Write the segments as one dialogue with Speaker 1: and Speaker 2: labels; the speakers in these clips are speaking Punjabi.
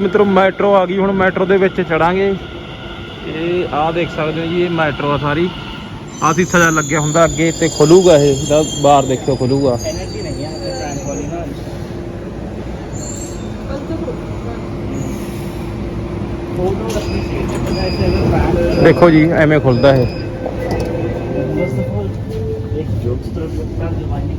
Speaker 1: ਮਿੱਤਰੋ ਮੈਟਰੋ ਆ ਗਈ ਹੁਣ ਮੈਟਰੋ ਦੇ ਵਿੱਚ ਚੜਾਂਗੇ। ਇਹ ਆ ਦੇਖ ਸਕਦੇ ਹੋ ਜੀ ਇਹ ਮੈਟਰੋ ਆ ਸਾਰੀ। ਆ ਸੀ ਸਜਾ ਲੱਗਿਆ ਹੁੰਦਾ ਅੱਗੇ ਤੇ ਖੁੱਲੂਗਾ ਇਹ ਦਾ ਬਾਹਰ ਦੇਖਿਓ ਖੁੱਲੂਗਾ। ਦੇਖੋ ਜੀ ਐਵੇਂ ਖੁੱਲਦਾ ਇਹ।
Speaker 2: ਇੱਕ ਜੋਕਸਟਰ ਜਮਾਨੀ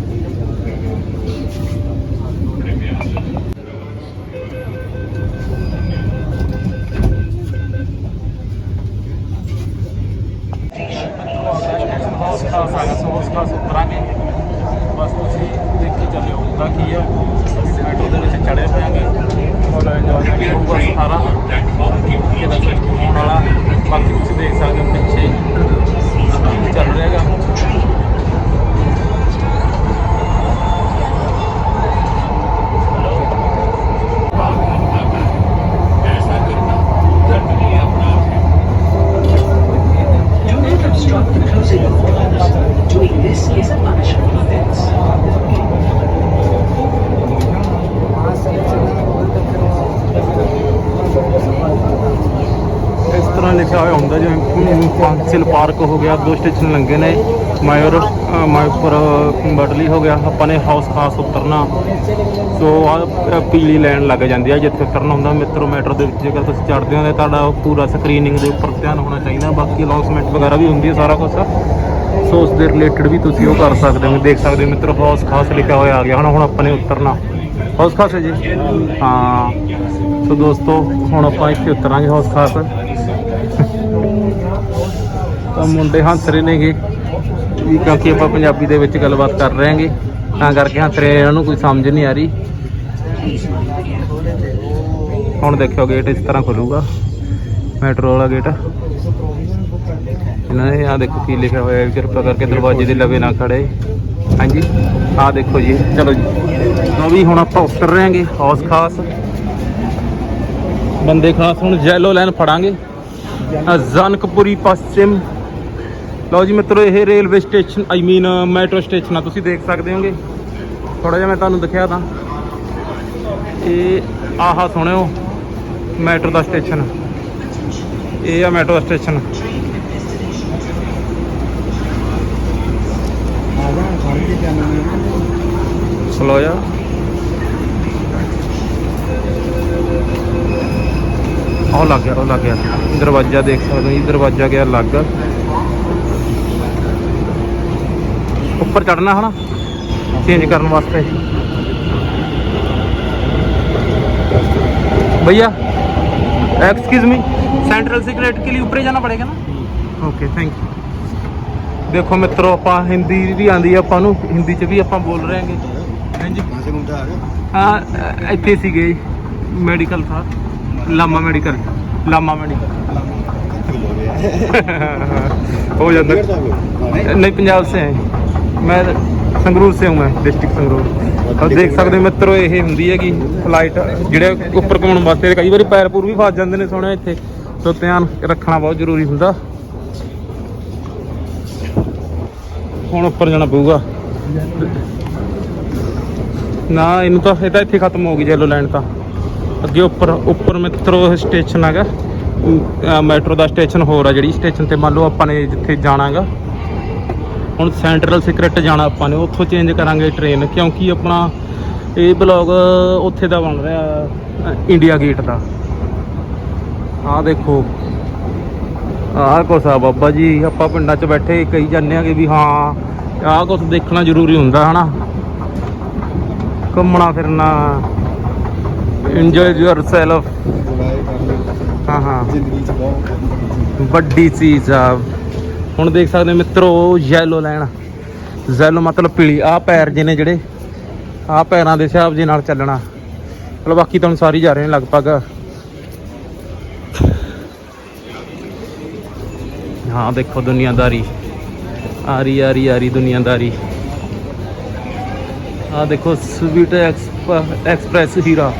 Speaker 1: ਹਾਊਸ ਖਾਸ ਆ ਗਿਆ ਹਾਊਸ ਉਤਰਾਂਗੇ ਬਸ ਤੁਸੀਂ ਦੇਖ ਕੇ ਚੱਲਿਓ, ਹੁੰਦਾ ਕੀ ਹੈ ਮੈਟਰੋ ਦੇ ਵਿੱਚ ਚੜੇ ਪਿਆਂਗੇ। ਔਰ ਇੰਜੋਏ ਹੋਊਗਾ ਸਾਰਾ। ਇਹਦਾ ਸਿਸਟਮ ਹੋਣ ਵਾਲਾ। ਬਾਕੀ ਤੁਸੀਂ ਦੇਖ ਸਕਦੇ ਹੋ ਪਿੱਛੇ। ਚੱਲ ਰਿਹਾਗਾ
Speaker 3: this is a punishment offense.
Speaker 1: ਇਸ ਤਰ੍ਹਾਂ ਲਿਖਿਆ ਹੋਇਆ ਹੁੰਦਾ ਜਿਵੇਂ ਪਾਂਸਿਲ ਪਾਰਕ ਹੋ ਗਿਆ ਦੋ ਸਟੇਸ਼ਨ ਲੰਘੇ ਨੇ। ਮਾਇਰ ਅ, ਮਾਇਪੁਰ ਬਟਲੀ ਹੋ ਗਿਆ। ਆਪਾਂ ਨੇ ਹਾਊਸ ਖਾਸ ਉਤਰਨਾ। ਸੋ ਆ ਪੀਲੀ ਲਾਈਨ ਲੱਗ ਜਾਂਦੀ ਆ ਜਿੱਥੇ ਉਤਰਨਾ ਹੁੰਦਾ। ਮਿੱਤਰੋ ਮੈਟਰੋ ਦੇ ਵਿੱਚ ਜੇਕਰ ਤੁਸੀਂ ਚੜ੍ਹਦੇ ਹੋ ਤਾਂ ਤੁਹਾਡਾ ਪੂਰਾ ਸਕਰੀਨਿੰਗ ਦੇ ਉੱਪਰ ਧਿਆਨ ਹੋਣਾ ਚਾਹੀਦਾ। ਬਾਕੀ ਅਨਾਉਂਸਮੈਂਟ ਵਗੈਰਾ ਵੀ ਹੁੰਦੀ ਹੈ ਸਾਰਾ ਕੁਝ ਸੋ ਉਸ ਦੇ ਰਿਲੇਟਡ ਵੀ ਤੁਸੀਂ ਉਹ ਕਰ ਸਕਦੇ ਹੋ, ਦੇਖ ਸਕਦੇ ਹੋ ਮਿੱਤਰ ਹਾਊਸ ਖਾਸ ਲਿਖਿਆ ਹੋਇਆ ਆ ਗਿਆ। ਹੁਣ ਹੁਣ ਆਪਾਂ ਨੇ ਉਤਰਨਾ। ਹੌਸ ਖਾਸ ਹੈ ਜੀ। ਹਾਂ। ਸੋ ਦੋਸਤੋ, ਹੁਣ ਆਪਾਂ ਇੱਥੇ ਉਤਰਾਂਗੇ ਹੌਸ ਖਾਸ। ਤਾਂ ਮੁੰਡੇ ਹੱਸ ਰਹੇ ਨੇਗੇ। ਵੀ ਕਿਉਂਕਿ ਆਪਾਂ ਪੰਜਾਬੀ ਦੇ ਵਿੱਚ ਗੱਲਬਾਤ ਕਰ ਰਹੇ ਹਾਂਗੇ, ਤਾਂ ਕਰਕੇ ਹੱਸ ਰਹੇ ਇਹਨਾਂ ਨੂੰ ਕੋਈ ਸਮਝ ਨਹੀਂ ਆ ਰਹੀ। ਹੁਣ ਦੇਖਿਓ ਗੇਟ ਇਸ ਤਰ੍ਹਾਂ ਖੁੱਲੂਗਾ। ਮੈਟਰੋ ਵਾਲਾ ਗੇਟ ਇਹਨਾਂ ਨੇ ਆ ਦੇਖੋ ਕੀ ਲਿਖਿਆ ਹੋਇਆ ਹੈ, ਕਿਰਪਾ ਕਰਕੇ ਦਰਵਾਜ਼ੇ ਦੇ ਲਵੇ ਨਾ ਖੜੇ। ਹਾਂਜੀ ਆ ਦੇਖੋ ਜੀ, ਚਲੋ ਜੀ। ਲਓ ਵੀ ਹੁਣ ਆਪਾਂ ਉਤਰ ਰਹੇ ਹਾਂਗੇ, ਹਾਊਸ ਖਾਸ। ਬੰਦੇ ਖਾਸ ਹੁਣ ਜੈਲੋ ਲਾਈਨ ਫੜਾਂਗੇ। ਜ਼ਨਕਪੁਰੀ ਪশ্চিਮ ਲਓ ਜੀ ਮਿੱਤਰੋ, ਇਹ railway station I mean metro station ਆ ਤੁਸੀਂ ਦੇਖ ਸਕਦੇ ਹੋਗੇ। ਥੋੜਾ ਜਿਹਾ ਮੈਂ ਤੁਹਾਨੂੰ ਦਿਖਾਇਆ ਤਾਂ। ਇਹ ਆਹਾ ਸੁਣਿਓ, ਮੈਟਰੋ ਦਾ ਸਟੇਸ਼ਨ। ਇਹ ਆ ਮੈਟਰੋ ਦਾ ਸਟੇਸ਼ਨ। ਸਲੋ ਜਾ ਉਹ ਲੱਗ ਗਿਆ ਉਹ ਲੱਗ ਗਿਆ ਦਰਵਾਜ਼ਾ ਦੇਖ ਸਕਦੇ ਹੋ ਜੀ ਦਰਵਾਜ਼ਾ ਗਿਆ ਲੱਗ ਉੱਪਰ ਚੜਨਾ ਹਨਾ ਚੇਂਜ ਕਰਨ ਵਾਸਤੇ भैया एक्सक्यूज मी सेंट्रल सिगरेट के लिए ऊपर ही जाना पड़ेगा ना ਓਕੇ ਥੈਂਕ ਯੂ ਦੇਖੋ ਮਿੱਤਰੋ ਆਪਾਂ ਹਿੰਦੀ ਵੀ ਆਂਦੀ ਆ ਆਪਾਂ ਨੂੰ ਹਿੰਦੀ ਚ ਵੀ ਆਪਾਂ ਬੋਲ ਰਹੇ ਹਾਂਗੇ ਹਾਂਜੀ ਹਾਂ ਅ, ਇੱਥੇ ਸੀਗੇ ਮੈਡੀਕਲ ਥਾ ਲਾਮਾ ਮੈਡੀਕਲ ਲਾਮਾ ਮੈਡੀਕਲ हो जाता नहीं पंजाब से हैं मैं ਸੰਗਰੂਰ से हूँ मैं डिस्ट्रिक्ट ਸੰਗਰੂਰ ਤਾਂ ਦੇਖ ਸਕਦੇ ਹੋ ਮਿੱਤਰੋ ਇਹ ਹੁੰਦੀ ਹੈਗੀ ਫਲਾਈਟ ਜਿਹੜੇ ਉੱਪਰ ਘੁੰਮਣ ਵਾਸਤੇ ਕਈ ਵਾਰੀ ਪੈਰ ਪੂਰ ਵੀ ਫਸ ਜਾਂਦੇ ਨੇ ਸੋਹਣੇ ਇੱਥੇ ਸੋ ਧਿਆਨ ਰੱਖਣਾ ਬਹੁਤ ਜ਼ਰੂਰੀ ਹੁੰਦਾ ਹੁਣ ਉੱਪਰ ਜਾਣਾ ਪਊਗਾ ਨਾ, ਇਹਨੂੰ ਤਾਂ ਇਹ ਤਾਂ ਇੱਥੇ ਖਤਮ ਹੋ ਗਈ ਜੈਲੋ ਲਾਈਨ ਤਾਂ। ਅੱਗੇ ਉੱਪਰ ਉੱਪਰ ਮਿੱਤਰੋ ਸਟੇਸ਼ਨ ਹੈਗਾ। ਮੈਟਰੋ ਦਾ ਸਟੇਸ਼ਨ ਹੋਰ ਆ ਜਿਹੜੀ ਸਟੇਸ਼ਨ ਤੇ ਮੰਨ ਲਓ ਆਪਾਂ ਨੇ ਜਿੱਥੇ ਜਾਣਾਗਾ। ਹੁਣ ਸੈਂਟਰਲ ਸਿਕਰਟ ਜਾਣਾ ਆਪਾਂ ਨੇ, ਉੱਥੋਂ ਚੇਂਜ ਕਰਾਂਗੇ ਟ੍ਰੇਨ ਕਿਉਂਕਿ ਆਪਣਾ ਇਹ ਬਲੌਗ ਉੱਥੇ ਦਾ ਬਣ ਰਿਹਾ ਇੰਡੀਆ ਗੇਟ ਦਾ। ਆਹ ਦੇਖੋ। ਆਹ ਕੁਛ ਆ ਬਾਬਾ ਜੀ, ਆਪਾਂ ਪਿੰਡਾਂ 'ਚ ਬੈਠੇ ਕਈ ਜਾਂਦੇ ਆਗੇ ਵੀ ਹਾਂ, ਆਹ ਕੁਛ ਦੇਖਣਾ ਜ਼ਰੂਰੀ ਹੁੰਦਾ, ਹਨਾ? ਘੁੰਮਣਾ ਫਿਰਨਾ ਇੰਜੋਏ ਯੋਰਸੈਲਫ ਹਾਂ ਹਾਂ।
Speaker 4: ਜ਼ਿੰਦਗੀ ਚ ਬਹੁਤ
Speaker 1: ਵੱਡੀ ਚੀਜ਼ ਆ। ਹੁਣ ਦੇਖ ਸਕਦੇ ਮਿੱਤਰੋ ਯੈਲੋ ਲਾਈਨ ਯੈਲੋ ਮਤਲਬ ਪੀਲੀ। ਆ ਪੈਰ ਜਿਹੇ ਨੇ ਜਿਹੜੇ ਆ ਪੈਰਾਂ ਦੇ ਹਿਸਾਬ ਜੇ ਨਾਲ ਚੱਲਣਾ। ਚਲੋ ਬਾਕੀ ਤੁਹਾਨੂੰ ਸਾਰੀ ਜਾ ਰਹੇ ਨੇ ਲਗਭਗ। ਹਾਂ ਦੇਖੋ ਦੁਨੀਆਦਾਰੀ। ਆ ਰਹੀ ਆ ਰਹੀ ਆ ਰਹੀ ਦੁਨੀਆਦਾਰੀ। ਆ ਦੇਖੋ ਸਵੀਟ ਐਕਸਪ੍ਰੈਸ ਹੀਰਾ।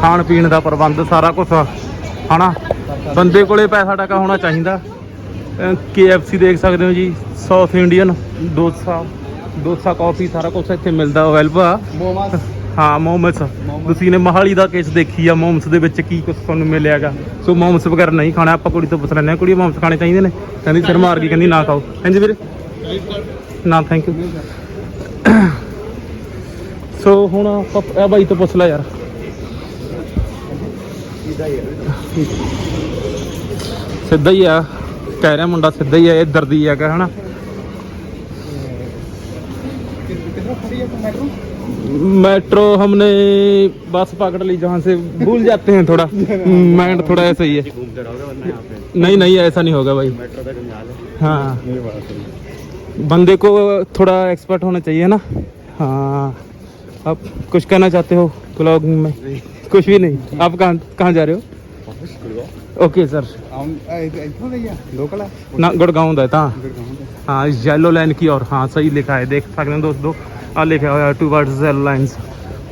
Speaker 1: ਖਾਣ ਪੀਣ ਦਾ ਪ੍ਰਬੰਧ ਸਾਰਾ ਕੁਝ ਹਨਾ? ਬੰਦੇ ਕੋਲੇ ਪੈਸਾ ਟਕਾ ਹੋਣਾ ਚਾਹੀਦਾ। KFC ਦੇਖ ਸਕਦੇ ਹੋ ਜੀ ਸਾਊਥ ਇੰਡੀਅਨ ਡੋਸਾ ਡੋਸਾ ਕਾਫੀ ਸਾਰਾ ਕੁਝ ਇੱਥੇ ਮਿਲਦਾ ਅਵੇਲੇਬਲ ਆ।
Speaker 4: ਮੋਮਸ।
Speaker 1: ਹਾਂ ਮੋਮਸ। ਤੁਸੀਂ ਨੇ ਮਹਾਲੀ ਦਾ ਕੇਸ ਦੇਖੀ ਆ ਮੋਮਸ ਦੇ ਵਿੱਚ ਕੀ ਕੁਝ ਤੁਹਾਨੂੰ ਮਿਲਿਆਗਾ? ਸੋ ਮੋਮਸ ਵਗੈਰਾ ਨਹੀਂ ਖਾਣਾ ਆਪਾਂ ਕੁੜੀ ਤੋਂ ਪੁੱਛ ਲੈਂਦੇ ਆ ਕੁੜੀ ਮੋਮਸ ਖਾਣੇ ਚਾਹੀਦੇ ਨੇ? ਕਹਿੰਦੀ ਸਿਰ ਮਾਰ ਗਈ ਕਹਿੰਦੀ ਨਾ ਖਾਓ। ਹਾਂਜੀ ਵੀਰੇ? ਨਾ ਥੈਂਕ ਯੂ ਸੋ ਹੁਣ ਆਪਾਂ ਇਹ ਬਾਈ ਤੋਂ ਪੁੱਛ ਲੈ ਯਾਰ ਸਿੱਧਾ ਹੀ ਆ ਕਹਿ ਰਿਹਾ ਮੁੰਡਾ ਸਿੱਧਾ ਹੀ ਆ ਇੱਧਰ ਦੀ ਹੈਗਾ ਹਨਾ
Speaker 4: कितना खड़ी है मेट्रो
Speaker 1: मेट्रो हमने बस पकड़ ली जहाँ से भूल जाते हैं थोड़ा माइंड थोड़ा ऐसा ही है
Speaker 2: घूमते रहोगे वरना यहाँ पे
Speaker 1: नहीं नहीं ऐसा नहीं होगा भाई
Speaker 2: मेट्रो तक जंजाल है
Speaker 1: हाँ
Speaker 4: ये बात है
Speaker 1: बंदे को थोड़ा एक्सपर्ट होना चाहिए ना हाँ आप कुछ कहना चाहते हो ब्लॉगिंग में? कुछ भी नहीं। आप कहाँ कहाँ जा रहे हो? ओके सर
Speaker 4: है
Speaker 1: ना गुड़गांव ਤਾਂ हाँ येलो लाइन की और हाँ सही लिखा है देख सकते हैं दोस्तों। आ लिखा हुआ है towards yellow lines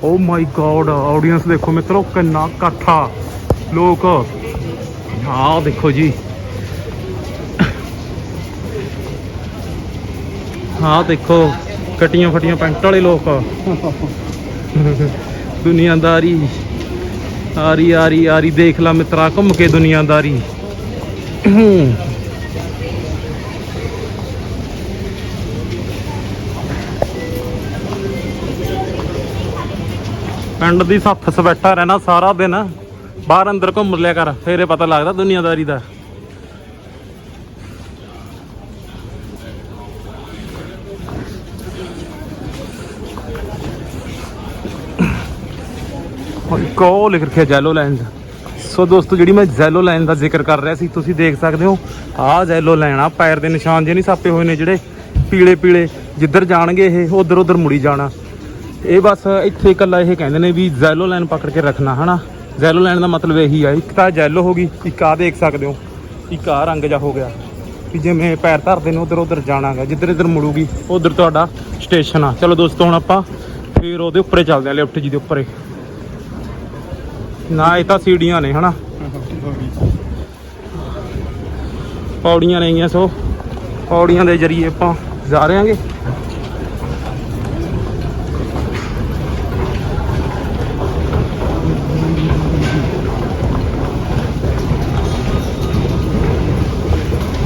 Speaker 1: oh my God audience देखो मित्रों कितना इकट्ठा लोग हाँ देखो जी। हाँ देखो। ਕਟੀਆਂ ਫਟੀਆਂ ਪੈਂਟ ਵਾਲੇ ਲੋਕ। ਦੁਨੀਆਦਾਰੀ। ਆਰੀ ਆਰੀ ਆਰੀ, ਦੇਖ ਲਾ ਮਿੱਤਰਾ, ਘੁੰਮ ਕੇ ਦੁਨੀਆਦਾਰੀ। ਪਿੰਡ ਦੀ ਸੱਥ ਸਵੈਟਾ ਰਹਿਣਾ ਸਾਰਾ ਦਿਨ। ਬਾਹਰ ਅੰਦਰ ਘੁੰਮ ਲਿਆ ਕਰ, ਫੇਰੇ ਪਤਾ ਲੱਗਦਾ ਦੁਨੀਆਦਾਰੀ ਦਾ। ਕੋ ਲਿਖ ਰੱਖਿਆ ਜੈਲੋ ਲਾਈਨਸ ਸੋ ਦੋਸਤੋ, ਜਿਹੜੀ ਮੈਂ ਜੈਲੋ ਲਾਈਨ ਦਾ ਜ਼ਿਕਰ ਕਰ ਰਿਹਾ ਸੀ, ਤੁਸੀਂ ਦੇਖ ਸਕਦੇ ਹੋ। ਆਹ ਜੈਲੋ ਲਾਈਨ ਆ, ਪੈਰ ਦੇ ਨਿਸ਼ਾਨ ਜੇ ਨਹੀਂ ਸਾਪੇ ਹੋਏ ਨੇ ਜਿਹੜੇ, ਪੀਲੇ ਪੀਲੇ, ਜਿੱਧਰ ਜਾਣਗੇ ਇਹ ਉਧਰ ਉਧਰ ਮੁੜੀ ਜਾਣਾ। ਇਹ ਬਸ ਇੱਥੇ ਇਕੱਲਾ ਇਹ ਕਹਿੰਦੇ ਨੇ ਵੀ ਜ਼ੈਲੋ ਲਾਈਨ ਪਕੜ ਕੇ ਰੱਖਣਾ, ਹਨਾ? ਜ਼ੈਲੋ ਲਾਈਨ ਦਾ ਮਤਲਬ ਇਹੀ ਆ, ਇੱਕ ਤਾਂ ਜੈਲੋ ਹੋ ਗਈ, ਇੱਕ ਆ ਦੇਖ ਸਕਦੇ ਹੋ, ਇੱਕ ਆ ਰੰਗ ਜਾ ਹੋ ਗਿਆ। ਕਿ ਜਿਵੇਂ ਪੈਰ ਧਰਦੇ ਨੇ ਉਧਰ ਉਧਰ ਜਾਣਾਗਾ ਜਿੱਧਰ ਇੱਧਰ ਮੁੜੂਗੀ, ਉਧਰ ਤੁਹਾਡਾ ਸਟੇਸ਼ਨ ਆ। ਚਲੋ ਦੋਸਤੋ, ਹੁਣ ਆਪਾਂ ਫਿਰ ਉਹਦੇ ਉੱਪਰੇ ਚੱਲਦੇ ਆ ਲਿਫਟ ਜੀ ਦੇ ਉੱਪਰੇ। ਨਾ, ਇਹ ਤਾਂ ਸੀੜੀਆਂ ਨੇ, ਹਨਾ। ਪੌੜੀਆਂ ਨੇਗੀਆਂ ਸੋ ਪੌੜੀਆਂ ਦੇ ਜਰੀਏ ਆਪਾਂ ਜਾ ਰਹੇ ਹਾਂਗੇ।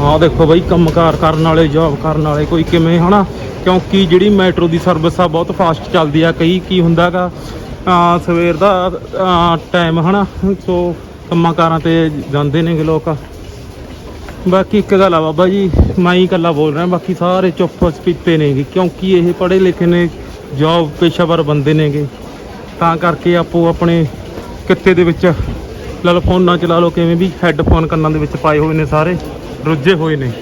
Speaker 1: ਹਾਂ ਦੇਖੋ ਬਈ, ਕੰਮਕਾਰ ਕਰਨ ਵਾਲੇ ਜੌਬ ਕਰਨ ਵਾਲੇ ਕੋਈ ਕਿਵੇਂ, ਹਨਾ? ਕਿਉਂਕਿ ਜਿਹੜੀ ਮੈਟਰੋ ਦੀ ਸਰਵਿਸ ਆ, ਬਹੁਤ ਫਾਸਟ ਚੱਲਦੀ ਆ। ਕਈ ਕੀ ਹੁੰਦਾਗਾ ਸਵੇਰ ਦਾ ਟਾਈਮ ਹਨਾ, ਸੋ ਕੰਮਾਂ ਕਾਰਾਂ ਤੇ ਜਾਂਦੇ ਨੇਗੇ ਲੋਕ। ਬਾਕੀ ਇੱਕ ਗੱਲ ਆ ਬਾਬਾ ਜੀ, ਮੈਂ ਹੀ ਇਕੱਲਾ ਬੋਲ ਰਿਹਾ, ਬਾਕੀ ਸਾਰੇ ਚੁੱਪ ਚਪੀਤੇ ਨੇਗੇ, ਕਿਉਂਕਿ ਇਹ ਪੜ੍ਹੇ ਲਿਖੇ ਨੇ ਜੌਬ ਪੇਸ਼ਾਵਰ ਬੰਦੇ ਨੇਗੇ। ਤਾਂ ਕਰਕੇ ਆਪੋ ਆਪਣੇ ਕਿੱਤੇ ਦੇ ਵਿੱਚ, ਲਾ ਲਓ ਫੋਨਾਂ ਚਲਾ ਲਓ ਕਿਵੇਂ ਵੀ ਹੈੱਡਫੋਨ ਕੰਨਾਂ ਦੇ ਵਿੱਚ ਪਾਏ ਹੋਏ ਨੇ ਸਾਰੇ, ਰੁੱਝੇ ਹੋਏ ਨੇ।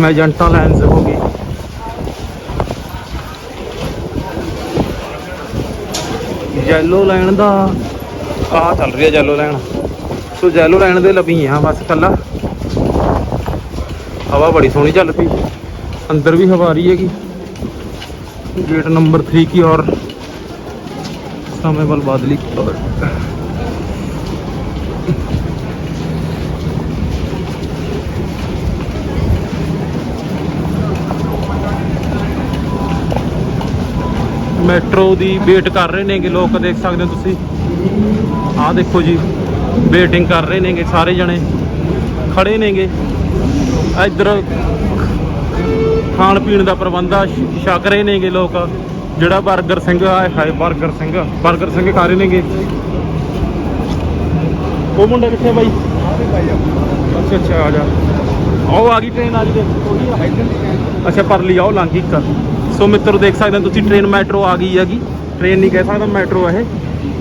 Speaker 1: ਮੈਜੈਂਟਾ ਲੈਂਸ ਹੋ ਗਈ ਯੈਲੋ ਲਾਈਨ ਦਾ ਆ ਚੱਲ ਰਹੀ ਹੈ yellow line so yellow line ਦੇ ਲੱਭੀ ਆ ਬਸ ਕੱਲਾ ਹਵਾ ਬੜੀ ਸੋਹਣੀ ਚੱਲ ਪਈ ਅੰਦਰ ਵੀ ਹਵਾ ਆ ਰਹੀ ਹੈਗੀ गेट नंबर थ्री की और समय बल बादली की ओर ਮੈਟਰੋ ਦੀ ਵੇਟ ਕਰ ਰਹੇ ਨੇਗੇ ਲੋਕ, ਦੇਖ ਸਕਦੇ ਹੋ ਤੁਸੀਂ। ਆਹ ਦੇਖੋ ਜੀ, ਵੇਟਿੰਗ ਕਰ ਰਹੇ ਨੇਗੇ ਸਾਰੇ ਜਣੇ। ਖੜੇ ਨੇਗੇ। ਇੱਧਰ ਖਾਣ ਪੀਣ ਦਾ ਪ੍ਰਬੰਧ ਆ ਛਕ ਰਹੇ ਨੇਗੇ ਲੋਕ। ਜਿਹੜਾ 버ਗਰ ਸਿੰਘ ਆ ਹਾਏ 버ਗਰ ਸਿੰਘ 버ਗਰ ਸਿੰਘ ਖਾ ਰਹੇ ਨੇਗੇ। ਉਹ ਮੁੰਡਾ ਕਿੱਥੇ ਬਾਈ? ਅੱਛਾ ਅੱਛਾ, ਆ ਜਾ। ਆਓ ਆ ਗਈ ਟ੍ਰੇਨ ਆ ਜੀ ਦੇ ਅੱਛਾ, ਪਰਲੀ ਆਓ ਲੰਘ ਗਈ ਕਰ ਸੋ ਮਿੱਤਰ ਦੇਖ ਸਕਦੇ ਹੋ ਤੁਸੀਂ ਟ੍ਰੇਨ ਮੈਟਰੋ ਆ ਗਈ ਹੈਗੀ। ਟ੍ਰੇਨ ਨਹੀਂ ਕਹਿ ਸਕਦਾ ਮੈਟਰੋ ਇਹ।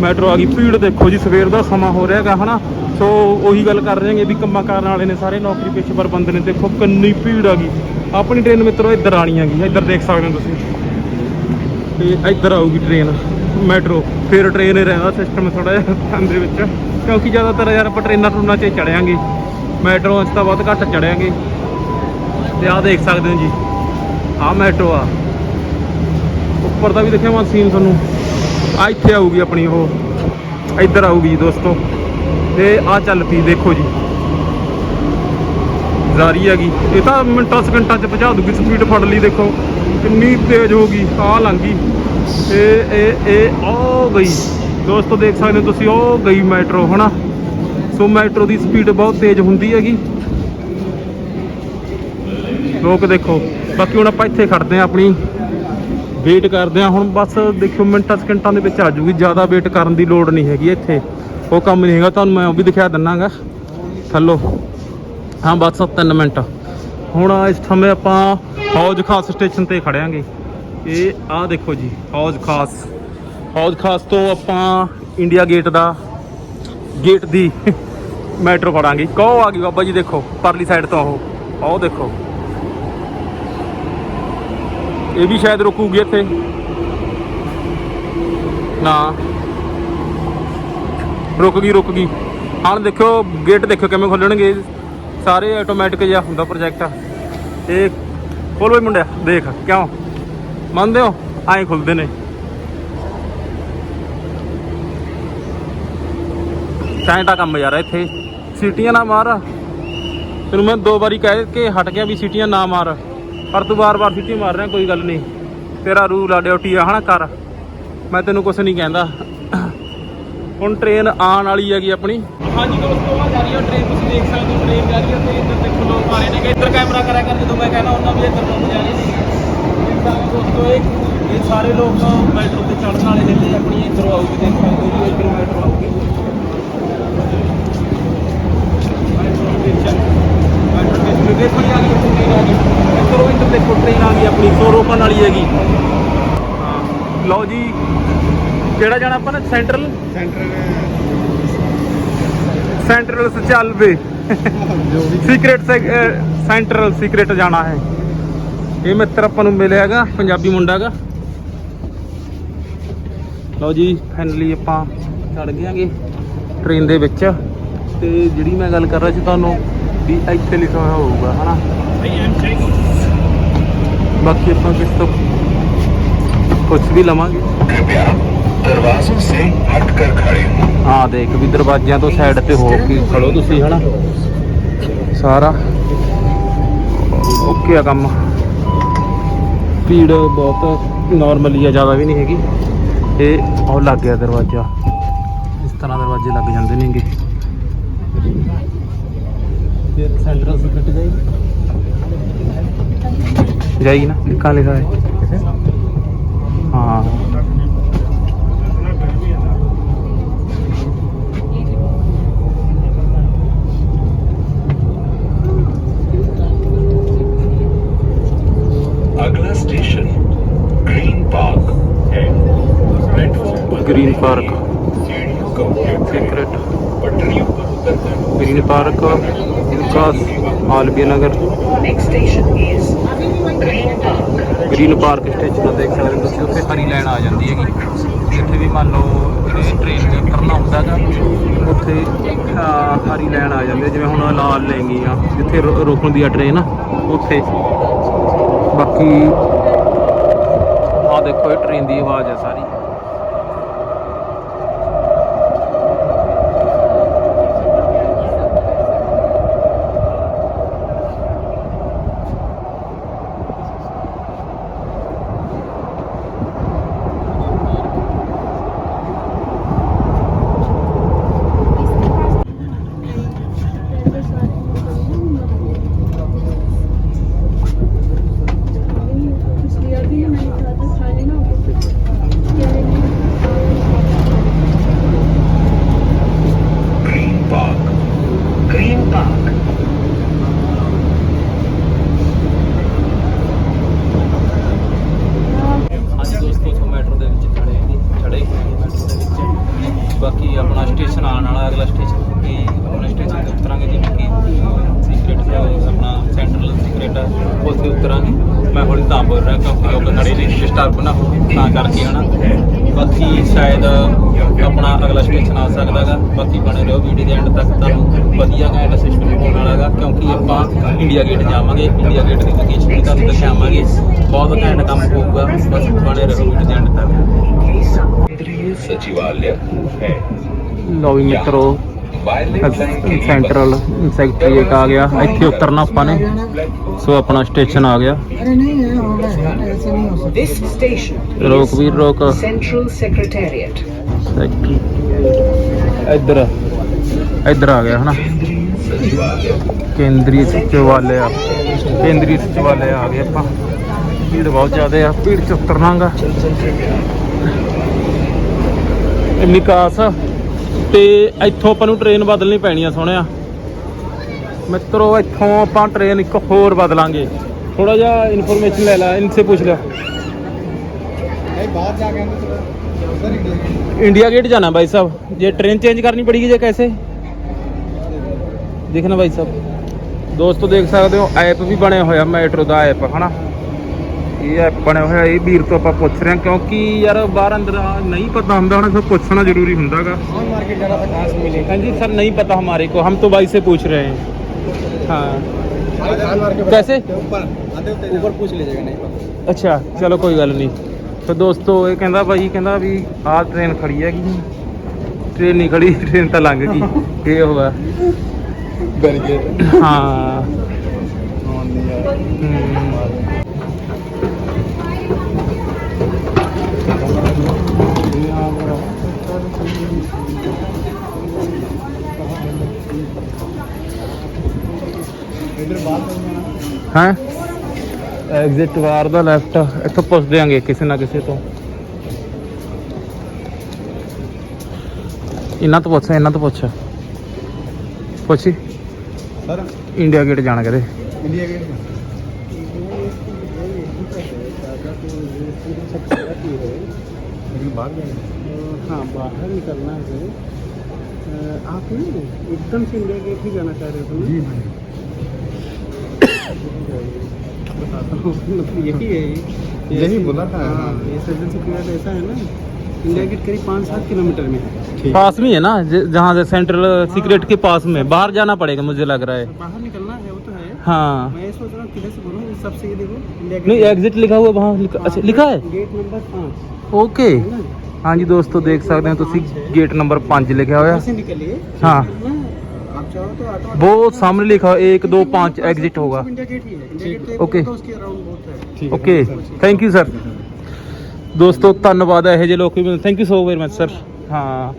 Speaker 1: ਮੈਟਰੋ ਆ ਗਈ। ਭੀੜ ਦੇਖੋ ਜੀ, ਸਵੇਰ ਦਾ ਸਮਾਂ ਹੋ ਰਿਹਾ ਹੈਗਾ, ਹਨਾ? ਸੋ ਉਹੀ ਗੱਲ ਕਰ ਰਹੇ ਹਾਂਗੇ ਵੀ ਕੰਮਾਂ ਕਾਰਾਂ ਵਾਲੇ ਨੇ ਸਾਰੇ ਨੌਕਰੀ ਪੇਸ਼ੇਵਰ ਬੰਦੇ ਨੇ। ਦੇਖੋ ਕਿੰਨੀ ਭੀੜ ਆ ਗਈ। ਆਪਣੀ ਟ੍ਰੇਨ ਮਿੱਤਰੋ, ਇੱਧਰ ਆਣੀ ਹੈਗੀ ਇੱਧਰ ਦੇਖ ਸਕਦੇ ਹੋ ਤੁਸੀਂ। ਤੇ ਇੱਧਰ ਆਊਗੀ ਟ੍ਰੇਨ ਮੈਟਰੋ ਫਿਰ ਟ੍ਰੇਨ ਹੀ ਰਹਿੰਦਾ ਸਿਸਟਮ ਥੋੜਾ ਜਿਹਾ ਅੰਦਰ ਵਿੱਚ। ਕਿਉਂਕਿ ਜ਼ਿਆਦਾਤਰ ਯਾਰ ਆਪਾਂ ਟ੍ਰੇਨਾਂ ਟਰੂਨਾਂ 'ਚ ਹੀ ਚੜਿਆਂਗੇ ਮੈਟਰੋ 'ਚ ਤਾਂ ਬਹੁਤ ਘੱਟ ਚੜਿਆਂਗੇ ਤੇ ਆਹ ਦੇਖ ਸਕਦੇ ਹੋ ਜੀ। ਆਹ ਮੈਟਰੋ ਆ। ਉੱਪਰ ਦਾ ਵੀ ਦੇਖਿਆ ਮੈਂ ਸੀਨ ਤੁਹਾਨੂੰ? ਆ ਇੱਥੇ ਆਊਗੀ ਆਪਣੀ ਉਹ, ਇੱਧਰ ਆਊਗੀ ਜੀ ਦੋਸਤੋ। ਤੇ ਆ ਚੱਲ ਪਈ, ਦੇਖੋ ਜੀ। ਜ਼ਾਰੀ ਹੈਗੀ। ਇਹ ਤਾਂ ਮਿੰਟਾਂ ਸਕਿੰਟਾਂ ਚ ਪਹੁੰਚਾ ਦੂਗੀ ਸਪੀਡ ਫੜ ਲਈ ਦੇਖੋ। ਕਿੰਨੀ ਤੇਜ਼ ਹੋਗੀ ਆ ਲੰਗੀ ਇਹ ਇਹ ਇਹ ਉਹ ਗਈ। ਦੋਸਤੋ, ਦੇਖ ਸਕਦੇ ਹੋ ਤੁਸੀਂ ਉਹ ਗਈ ਮੈਟਰੋ, ਹਨਾ? ਸੋ ਮੈਟਰੋ ਦੀ ਸਪੀਡ ਬਹੁਤ ਤੇਜ਼ ਹੁੰਦੀ ਹੈਗੀ। ਲੋਕ ਦੇਖੋ, ਬਾਕੀ ਹੁਣ ਆਪਾਂ ਇੱਥੇ ਖੜਦੇ ਆ ਆਪਣੀ। ਵੇਟ ਕਰਦੇ ਆ। ਹੁਣ ਬਸ ਦੇਖਿਓ, ਮਿੰਟਾਂ, ਸਕਿੰਟਾਂ ਦੇ ਵਿੱਚ ਆ ਜੂਗੀ। ਜ਼ਿਆਦਾ ਵੇਟ ਕਰਨ ਦੀ ਲੋੜ ਨਹੀਂ ਹੈਗੀ ਇੱਥੇ। ਉਹ ਕੰਮ ਨਹੀਂ ਹੈਗਾ। ਤੁਹਾਨੂੰ ਮੈਂ ਉਹ ਵੀ ਦਿਖਾ ਦਿੰਨਾਗਾ। ਥੱਲੋ। ਹਾਂ, ਬਸ 3 ਮਿੰਟ। ਹੁਣ ਇਸ ਸਮੇਂ ਆਪਾਂ ਹੌਜ ਖਾਸ ਸਟੇਸ਼ਨ ਤੇ ਖੜਿਆਂਗੇ। ਇਹ ਆਹ ਦੇਖੋ ਜੀ ਹੌਜ ਖਾਸ। ਹੌਜ ਖਾਸ ਤੋਂ ਆਪਾਂ ਇੰਡੀਆ ਗੇਟ ਦਾ ਗੇਟ ਦੀ ਮੈਟਰੋ ਫੜਾਂਗੇ। ਕਹੋ ਆ ਗਈ ਬਾਬਾ ਜੀ, ਦੇਖੋ, ਪਰਲੀ ਸਾਈਡ ਤੋਂ ਉਹ ਆਹ ਦੇਖੋ। ਇਹ ਵੀ ਸ਼ਾਇਦ ਰੁਕੂਗੀ ਇੱਥੇ। ਨਾ। ਰੁਕ ਗਈ ਰੁਕ ਗਈ ਹਾਂ ਦੇਖਿਓ ਗੇਟ ਦੇਖਿਓ ਕਿਵੇਂ ਖੁੱਲਣਗੇ। ਸਾਰੇ ਆਟੋਮੈਟਿਕ ਜਿਹਾ ਹੁੰਦਾ ਪ੍ਰੋਜੈਕਟ ਇਹ ਖੋਲ ਵੇ ਮੁੰਡਿਆ, ਦੇਖ, ਕਿਉਂ? ਮੰਨਦੇ ਹੋ? ਐਂ ਖੁੱਲਦੇ ਨੇ। ਸੈਂਟਾ ਕੰਮ ਯਾਰ ਇੱਥੇ। ਸੀਟੀਆਂ ਨਾ ਮਾਰ। ਤੈਨੂੰ ਮੈਂ ਦੋ ਵਾਰੀ ਕਹਿ ਕੇ ਹਟ ਗਿਆ ਵੀ ਸੀਟੀਆਂ ਨਾ ਮਾਰ। ਪਰ ਤੂੰ ਵਾਰ-ਵਾਰ ਸੀਟੀ ਮਾਰ ਰਿਹਾ, ਕੋਈ ਗੱਲ ਨਹੀਂ। ਤੇਰਾ ਰੂਲ ਆ ਡਿਊਟੀ ਆ ਹਨਾ ਕਰ। ਮੈਂ ਤੈਨੂੰ ਕੁਝ ਨਹੀਂ ਕਹਿੰਦਾ। ਹੁਣ ਟ੍ਰੇਨ ਆਉਣ ਵਾਲੀ ਹੈਗੀ ਆਪਣੀ। ਹਾਂਜੀ ਦੋਸਤੋ ਆ ਜਾ ਰਹੀ ਹੈ ਟ੍ਰੇਨ ਤੁਸੀਂ ਦੇਖ ਸਕਦੇ ਹੋ ਟ੍ਰੇਨ ਜਾ ਰਹੀ ਹੈ ਤੇ ਇੱਧਰ ਦੇਖੋ ਲੋਕ ਆ ਰਹੇ ਨੇ ਇੱਧਰ ਕੈਮਰਾ ਕਰਿਆ ਕਰ, ਜਦੋਂ ਮੈਂ ਕਹਿੰਦਾ ਉਹਨਾਂ ਵੀ ਇੱਧਰ ਲੋਕ ਜਾ ਰਹੇ ਨੇ ਦੋਸਤੋ, ਇਹ ਸਾਰੇ ਲੋਕ ਮੈਟਰੋ ਤੇ ਚੜਨ ਵਾਲੇ ਨੇ ਆਪਣੀ ਇੱਧਰੋਂ ਆਊਗੀ ਦੇਖ ਇੱਧਰੋਂ ਮੈਟਰੋ ਆਊਗੀ ਦੇਖੋ ਜੀ ਆ ਵਾਲੀ ਹੈਗੀ। ਲਓ ਜੀ ਕਿਹੜਾ ਜਾਣਾ ਆਪਾਂ central central
Speaker 4: central 95
Speaker 1: secret central secret ਜਾਣਾ ਹੈ। ਇਹ ਮਿੱਤਰ ਆਪਾਂ ਨੂੰ ਮਿਲਿਆ ਹੈਗਾ ਪੰਜਾਬੀ ਮੁੰਡਾ ਹੈਗਾ। ਲਓ ਜੀ ਫਾਈਨਲੀ ਆਪਾਂ ਚੜ ਗਏਾਂਗੇ ਟ੍ਰੇਨ ਦੇ ਵਿੱਚ। ਤੇ ਜਿਹੜੀ ਮੈਂ ਗੱਲ ਕਰ ਰਿਹਾ ਸੀ ਤੁਹਾਨੂੰ ਵੀ ਇੱਥੇ ਲਿਖਿਆ ਹੋਇਆ ਹੋਊਗਾ ਹਨਾ? ਬਾਕੀ ਆਪਾਂ ਕਿਸ ਤੋਂ ਕੁਝ ਵੀ ਲਵਾਂਗੇ।
Speaker 5: ਦਰਵਾਜ਼ੇ ਸੇ ਹਟ ਕਰ ਖੜੇ
Speaker 1: ਹਾਂ। ਦੇਖ ਵੀ ਦਰਵਾਜ਼ਿਆਂ ਤੋਂ ਸਾਈਡ ਤੇ ਹੋ ਕੇ ਖੜੋ ਤੁਸੀਂ ਹਨਾ? ਸਾਰਾ। ਓਕੇ ਆ ਕੰਮ। ਭੀੜ ਬਹੁਤ ਨਾਰਮਲੀ ਆ ਜ਼ਿਆਦਾ ਵੀ ਨਹੀਂ ਹੈਗੀ। ਇਹ ਉਹ ਲੱਗ ਗਿਆ ਦਰਵਾਜ਼ਾ। ਇਸ ਤਰ੍ਹਾਂ ਦਰਵਾਜ਼ੇ ਲੱਗ ਜਾਂਦੇ ਨੇਗੇ। जाएगी। जाएगी ना? लिखा लिखा है हाँ।
Speaker 5: अगला स्टेशन ग्रीन पार्क है green park
Speaker 1: Green Park Vikas Malviya Nagar
Speaker 3: Next station is Green Park.
Speaker 1: Green Park station ਦੇਖ ਸਕਦੇ ਹੋ ਤੁਸੀਂ ਉੱਥੇ ਹਰੀ ਲਾਈਨ ਆ ਜਾਂਦੀ ਹੈਗੀ ਜਿੱਥੇ ਵੀ ਮੰਨ ਲਓ ਇਹ ਟ੍ਰੇਨ ਤੇ ਉਤਰਨਾ ਹੁੰਦਾ ਹੈਗਾ ਉੱਥੇ ਅਹ, ਹਰੀ ਲਾਈਨ ਆ ਜਾਂਦੀ ਹੈ ਜਿਵੇਂ ਹੁਣ ਲਾਲ ਲੈਂਗੀ ਆ ਜਿੱਥੇ ਰੁ- ਰੁਕਣ ਦੀ ਆ ਟ੍ਰੇਨ ਉੱਥੇ ਬਾਕੀ ਆ ਦੇਖੋ ਇਹ ਟ੍ਰੇਨ ਦੀ ਆਵਾਜ਼ ਹੈ ਸਾਰੀ ਸਟੇਸ਼ਨ ਆਉਣ ਵਾਲਾ ਅਗਲਾ ਸਟੇਸ਼ਨ ਕਿ ਆਪਣੇ ਸਟੇਸ਼ਨ ਤੇ ਉਤਰਾਂਗੇ, ਜਿਵੇਂ ਕਿ ਸੀਕ੍ਰੇਟ ਹਾਊਸ ਆਪਣਾ ਸੈਂਟਰਲ ਸੀਕ੍ਰੇਟ ਉਸ ਤੇ ਉਤਰਾਂਗੇ। ਮੈਂ ਹੌਲੀ ਤਾਂ ਬੋਲ ਰਿਹਾ ਕਿਉਂਕਿ ਲੋਕ ਖੜੇ ਨੇ ਡਿਸਟਰਬ ਨਾ, ਤਾਂ ਕਰਕੇ ਹਨਾ। ਬਾਕੀ ਸ਼ਾਇਦ ਆਪਣਾ ਅਗਲਾ ਸਟੇਸ਼ਨ ਆ ਸਕਦਾਗਾ ਬਾਕੀ ਬਣੇ ਰਹੋ ਵੀਡੀਓ ਦੇ ਐਂਡ ਤੱਕ, ਤੁਹਾਨੂੰ ਵਧੀਆ ਗਾਇਡ ਸਿਸਟਮ ਹੋਣ ਵਾਲਾਗਾ ਕਿਉਂਕਿ ਆਪਾਂ ਇੰਡੀਆ ਗੇਟ ਜਾਵਾਂਗੇ। ਇੰਡੀਆ ਗੇਟ ਦੀ ਲੋਕੇਸ਼ਨ ਤੁਹਾਨੂੰ ਦਿਖਾਵਾਂਗੇ ਬਹੁਤ ਘੈਂਟ ਕੰਮ ਹੋਊਗਾ। ਬਸ ਬਣੇ ਰਹੋ ਵੀਡੀਓ ਦੇ ਐਂਡ ਤੱਕ।
Speaker 5: ਸਚਿਵਾਲय है
Speaker 1: ਲੋ ਵੀ ਮਿੱਤਰੋ ਸੈਂਟਰਲ ਸੈਕਟਰੀਏਟ ਆ ਗਿਆ। ਇੱਥੇ ਉਤਰਨਾ ਆਪਾਂ ਨੇ। ਸੋ ਆਪਣਾ ਸਟੇਸ਼ਨ ਆ ਗਿਆ। ਰੋਕ ਵੀਰ ਰੋਕ। ਇੱਧਰ। ਇੱਧਰ ਆ ਗਿਆ ਹਨਾ? ਕੇਂਦਰੀ ਸਚਿਵਾਲਿਆ। ਕੇਂਦਰੀ ਸਚਿਵਾਲਿਆ ਆ ਗਏ ਆਪਾਂ। ਭੀੜ ਬਹੁਤ ਜ਼ਿਆਦਾ ਆ। ਭੀੜ ਚ ਉਤਰਨਾਗਾ ਨਿਕਾਸ ਤੇ ਇੱਥੋਂ ਆਪਾਂ ਨੂੰ ਟ੍ਰੇਨ ਬਦਲਣੀ ਪੈਣੀ ਆ ਸੋਹਣਿਆ ਮਿੱਤਰੋ ਇੱਥੋਂ ਆਪਾਂ ਟ੍ਰੇਨ ਇੱਕ ਹੋਰ ਬਦਲਾਂਗੇ ਥੋੜਾ ਜਿਹਾ ਇਨਫੋਰਮੇਸ਼ਨ ਲੈ ਲੈ ਇਨਸੇ ਪੁੱਛ ਲਿਆ
Speaker 4: नहीं बाहर जाके हम तो उधर ही देखेंगे
Speaker 1: इंडिया गेट जाना भाई साहब ये ट्रेन चेंज करनी पड़ेगी जे कैसे देखना भाई साहब ਦੋਸਤੋ ਦੇਖ ਸਕਦੇ ਹੋ ਐਪ ਵੀ ਬਣਿਆ ਹੋਇਆ ਮੈਟਰੋ ਦਾ ਐਪ ਹਨਾ ਇਹ ਐਪ ਬਣਿਆ ਹੋਇਆ ਇਹ ਵੀਰ ਤੋਂ ਆਪਾਂ ਪੁੱਛ ਰਹੇ ਹਾਂ ਕਿਉਂਕਿ ਯਾਰ ਬਾਹਰ ਅੰਦਰ ਆ ਨਹੀਂ ਪਤਾ ਹੁੰਦਾ ਹਨਾ ਫਿਰ ਪੁੱਛਣਾ ਜ਼ਰੂਰੀ ਹੁੰਦਾਗਾ
Speaker 4: ऑन मार्केट जाना था कहाँ से मिले
Speaker 1: हाँ जी सर नहीं पता हमारे को हम तो भाई से पूछ रहे हैं हाँ
Speaker 4: ऑन मार्केट
Speaker 1: कैसे
Speaker 4: ऊपर आधे ऊपर पूछ लीजिएगा नहीं पता
Speaker 1: ਅੱਛਾ ਚਲੋ ਕੋਈ ਗੱਲ ਨਹੀਂ ਫਿਰ ਦੋਸਤੋ ਇਹ ਕਹਿੰਦਾ ਭਾਈ ਕਹਿੰਦਾ ਵੀ ਆਹ ਟ੍ਰੇਨ ਖੜੀ ਹੈਗੀ ਟ੍ਰੇਨ ਨਹੀਂ ਖੜੀ ਟ੍ਰੇਨ ਤਾਂ ਲੰਘ ਗਈ ਇਹ ਹੋਗਾ
Speaker 4: बैरिकेड
Speaker 1: ਹਾਂ
Speaker 4: ऑन नहीं है
Speaker 1: ਹਮ। ਹਾਂ? ਐਗਜ਼ਿਟ ਵਾਰ ਦਾ ਲੈਫਟ ਇੱਥੋਂ ਪੁੱਛ ਦੇਾਂਗੇ ਕਿਸੇ ਨਾ ਕਿਸੇ ਤੋਂ। ਇਹਨਾਂ ਤੋਂ ਪੁੱਛ ਇਹਨਾਂ ਤੋਂ ਪੁੱਛ। ਪੁੱਛੀ?
Speaker 4: ਸਰ
Speaker 1: ਇੰਡੀਆ ਗੇਟ ਜਾਣਾ ਕਰੇ
Speaker 4: ਇੰਡੀਆ ਗੇਟ लेकिन बाहर जाएँगे?
Speaker 2: हाँ बाहर निकलना है। आप ना एकदम से इंडिया गेट ही जाना चाह रहे हो
Speaker 4: जी भाई
Speaker 2: बताता हूँ मतलब यही है ये।
Speaker 4: यही बोला था,
Speaker 2: हाँ
Speaker 4: हाँ।
Speaker 2: ये सर्जन सेक्रेट ऐसा है ना? इंडिया गेट करीब पाँच सात किलोमीटर में है।
Speaker 1: पास में है ना? जहाँ से सेंट्रल सीक्रेट के पास में। बाहर जाना पड़ेगा मुझे लग रहा है।
Speaker 2: बाहर निकलना है वो तो है।
Speaker 1: हाँ।
Speaker 2: मैं सोच रहा हूँ किधर से बोलूँ? सबसे ये देखो इंडिया
Speaker 1: नहीं एग्जिट लिखा हुआ वहाँ लिखा, अच्छा लिखा है?
Speaker 2: गेट नंबर पाँच।
Speaker 1: ओके
Speaker 2: है ना
Speaker 1: ਹਾਂਜੀ ਦੋਸਤੋ ਦੇਖ ਸਕਦੇ ਹੋ ਤੁਸੀਂ ਗੇਟ ਨੰਬਰ 5 ਲਿਖਿਆ ਹੋਇਆ
Speaker 2: यहाँ से निकलिए
Speaker 1: हाँ।
Speaker 2: ना, आप चाहो तो ऑटो
Speaker 1: वो सामने लिखा हुआ एक दो पाँच एग्जिट होगा
Speaker 2: इंडिया गेट ही है इंडिया गेट तो
Speaker 1: ओके।
Speaker 2: एक होगा, उसके अराउंड बहुत है
Speaker 4: ठीक है
Speaker 1: ਓਕੇ ਥੈਂਕ ਯੂ ਸਰ ਦੋਸਤੋ ਧੰਨਵਾਦ ਇਹੋ ਜਿਹੇ ਲੋਕ ਵੀ thank you so very much sir ਹਾਂ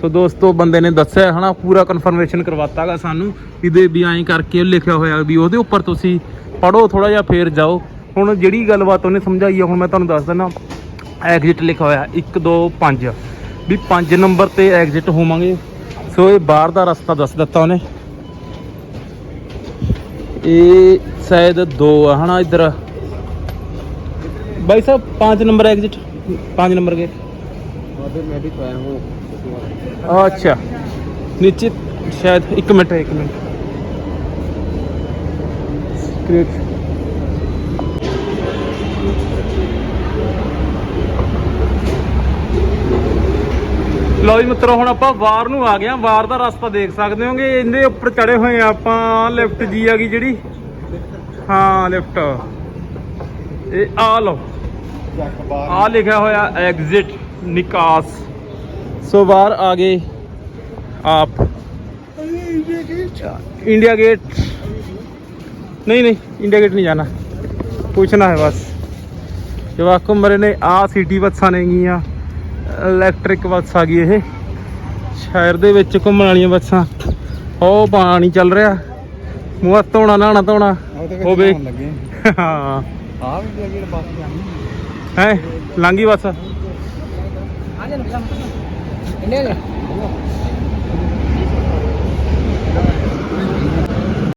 Speaker 1: ਸੋ ਦੋਸਤੋ ਬੰਦੇ ਨੇ ਦੱਸਿਆ ਹਨਾ ਪੂਰਾ ਕਨਫਰਮੇਸ਼ਨ ਕਰਵਾਤਾਗਾ ਸਾਨੂੰ ਵੀ ਦੇ ਵੀ ਐਂ ਕਰਕੇ ਲਿਖਿਆ ਹੋਇਆ ਵੀ ਉਹਦੇ ਉੱਪਰ ਤੁਸੀਂ ਪੜੋ ਥੋੜਾ ਜਿਹਾ ਫੇਰ ਜਾਓ ਹੁਣ ਜਿਹੜੀ ਗੱਲਬਾਤ ਉਹਨੇ ਸਮਝਾਈ ਆ ਹੁਣ ਮੈਂ ਤੁਹਾਨੂੰ ਦੱਸ ਦਿੰਦਾ ਐਗਜ਼ਿਟ ਲਿਖਿਆ ਹੋਇਆ 1 2 5 ਵੀ 5 ਨੰਬਰ ਤੇ ਐਗਜ਼ਿਟ ਹੋਵਾਂਗੇ ਸੋ ਇਹ ਬਾਹਰ ਦਾ ਰਸਤਾ ਦੱਸ ਦਿੱਤਾ ਉਹਨੇ ਇਹ ਸ਼ਾਇਦ 2 ਆ ਹਨਾ ਇੱਧਰ भाई साहब पाँच नंबर एग्जिट पाँच नंबर गेट
Speaker 2: मैं भी तो आया हूँ
Speaker 1: अच्छा नीचे शायद एक मिनट है एक मिनट Great. ਲਓ ਜੀ ਮਿੱਤਰੋ ਹੁਣ ਆਪਾਂ ਵਾਰ ਨੂੰ ਆ ਗਏ ਆ ਵਾਰ ਦਾ ਰਸਤਾ ਦੇਖ ਸਕਦੇ ਹੋਗੇ ਇਹਦੇ ਉੱਪਰ ਚੜੇ ਹੋਏ ਆ ਆਪਾਂ ਲਿਫਟ ਜੀ ਆ ਗਈ ਜਿਹੜੀ ਹਾਂ ਲਿਫਟ ਇਹ ਆ ਲਓ ਆ ਲਿਖਿਆ ਹੋਇਆ ਐਗਜ਼ਿਟ ਨਿਕਾਸ ਸੋ ਬਾਹਰ ਆ ਗਏ ਆਪ इंडिया गेट नहीं नहीं इंडिया गेट नहीं जाना पूछना है बस ਜਵਾਕੋ ਮਰੇ ਨੇ ਆ ਸਿਟੀ ਬੱਸਾਂ ਨੇਗੀਆਂ ਇਲੈਕਟ੍ਰਿਕ ਬੱਸ ਆ ਗਈ ਇਹ। ਸ਼ਹਿਰ ਦੇ ਵਿੱਚ ਘੁੰਮਣ ਵਾਲੀਆਂ ਬੱਸਾਂ। ਉਹ ਪਾਣੀ ਚੱਲ ਰਿਹਾ। ਮੂੰਹ ਹੱਥ ਧੋਣਾ ਨਹਾਣਾ ਧੋਣਾ। ਹੋਵੇ ਹਾਂ।
Speaker 4: ਆ ਵੀ ਜਿਹੜੀ ਬੱਸ
Speaker 1: ਹੈ। ਲਾਂਗੀ ਬੱਸ?
Speaker 2: ਆ ਜਾ ਨਿਕਲ ਇੰਨੇ